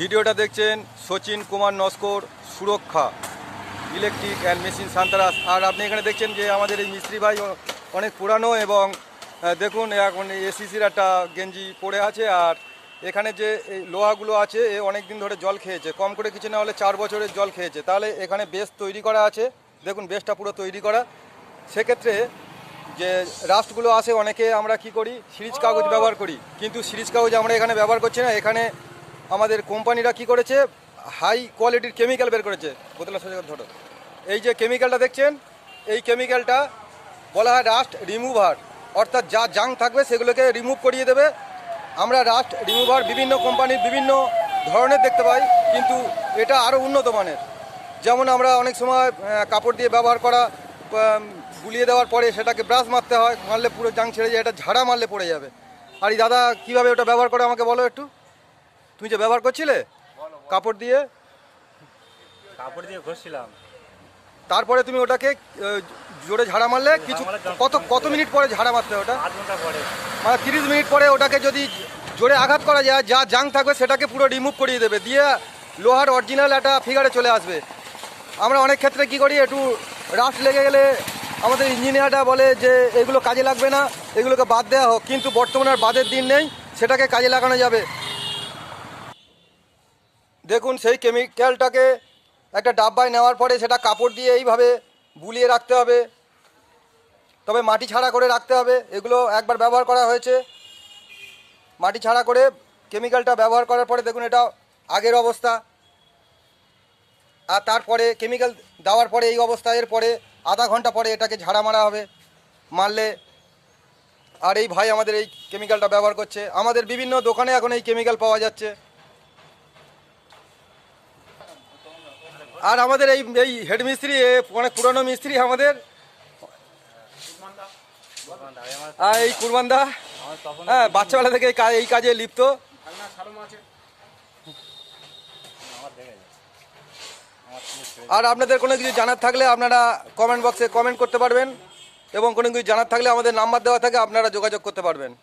ভিডিওটা দেখছেন Sachin Kumar Naskar, Suraksha electric and machine সান্তারাস আর আপনি এখানে দেখছেন যে আমাদের এই মিস্ত্রি ভাই অনেক পুরানো এবং দেখুন, এখন এসিসির একটা গেঞ্জি পড়ে আছে আর এখানে যে এই লোহাগুলো আছে, এ অনেক দিন ধরে জল খেয়েছে। কম করে কিছু না হলে চার বছরের জল খেয়েছে। তাহলে এখানে বেস তৈরি করা আছে। দেখুন বেসটা পুরো তৈরি করা। সেক্ষেত্রে যে রাস্টগুলো আসে অনেকে আমরা কি করি? সিরিজ কাগজ ব্যবহার করি। কিন্তু সিরিজ কাগজ আমরা এখানে ব্যবহার করছি না। এখানে আমাদের কোম্পানিরা কি করেছে? হাই কোয়ালিটির কেমিক্যাল বের করেছে। বোতলা সোজা ধরো। এই যে কেমিক্যালটা দেখছেন, এই কেমিক্যালটা বলা হয় রাস্ট রিমুভার। অর্থাৎ যা জাং থাকবে সেগুলোকে রিমুভ করিয়ে দেবে। আমরা রাস্ট রিমুভার বিভিন্ন কোম্পানির বিভিন্ন ধরনের দেখতে পাই, কিন্তু এটা আরও উন্নত মানের। যেমন আমরা অনেক সময় কাপড় দিয়ে ব্যবহার করা বুলিয়ে দেওয়ার পরে সেটাকে ব্রাশ মারতে হয়, মারলে পুরো জাং ছেড়ে যায়, এটা ঝাড়া মারলে পড়ে যাবে। আর এই দাদা কীভাবে ওটা ব্যবহার করে আমাকে বলো একটু? তুমি যে ব্যবহার করছিলে? কাপড় দিয়ে? কাপড় দিয়ে ঘষছিলাম। তারপরে তুমি ওটাকে জোরে ঝাড়া মারলে? কিছু কত কত মিনিট পরে ঝাড়া মারতে ওটা? মানে তিরিশ মিনিট পরে ওটাকে যদি জোরে আঘাত করা যায় যা জাং থাকবে সেটাকে পুরো রিমুভ করিয়ে দেবে দিয়ে লোহার অরিজিনাল একটা ফিগারে চলে আসবে। আমরা অনেক ক্ষেত্রে কি করি একটু রাস্ট লেগে গেলে আমাদের ইঞ্জিনিয়ারটা বলে যে এগুলো কাজে লাগবে না এগুলোকে বাদ দেওয়া হোক। কিন্তু বর্তমানে আর বাদের দিন নেই সেটাকে কাজে লাগানো যাবে। দেখুন সেই কেমিক্যালটাকে একটা ডাব্বায় নেওয়ার পরে সেটা কাপড় দিয়ে এইভাবে বুলিয়ে রাখতে হবে। তবে মাটি ছাড়া করে রাখতে হবে। এগুলো একবার ব্যবহার করা হয়েছে। মাটি ছাড়া করে কেমিক্যালটা ব্যবহার করার পরে দেখুন এটা আগের অবস্থা। আর তারপরে কেমিক্যাল দেওয়ার পরে এই অবস্থা এর পরে আধা ঘণ্টা পরে এটাকে ঝাড়া মারা হবে। মারলে আর এই ভাই আমাদের এই কেমিক্যালটা ব্যবহার করছে। আমাদের বিভিন্ন দোকানে এখন এই কেমিক্যাল পাওয়া যাচ্ছে। আর আমাদের এই এই হেড মিস্ত্রি অনেক পুরনো মিস্ত্রি আমাদের। এই কুরবানদা। হ্যাঁ বাচ্চাবেলা থেকে এই কাজ- লিপ্ত। আর আপনাদের কোনো কিছু জানার থাকলে আপনারা কমেন্ট বক্সে কমেন্ট করতে পারবেন এবং কোনো কিছু জানার থাকলে আমাদের নাম্বার দেওয়া থাকে, আপনারা যোগাযোগ করতে পারবেন।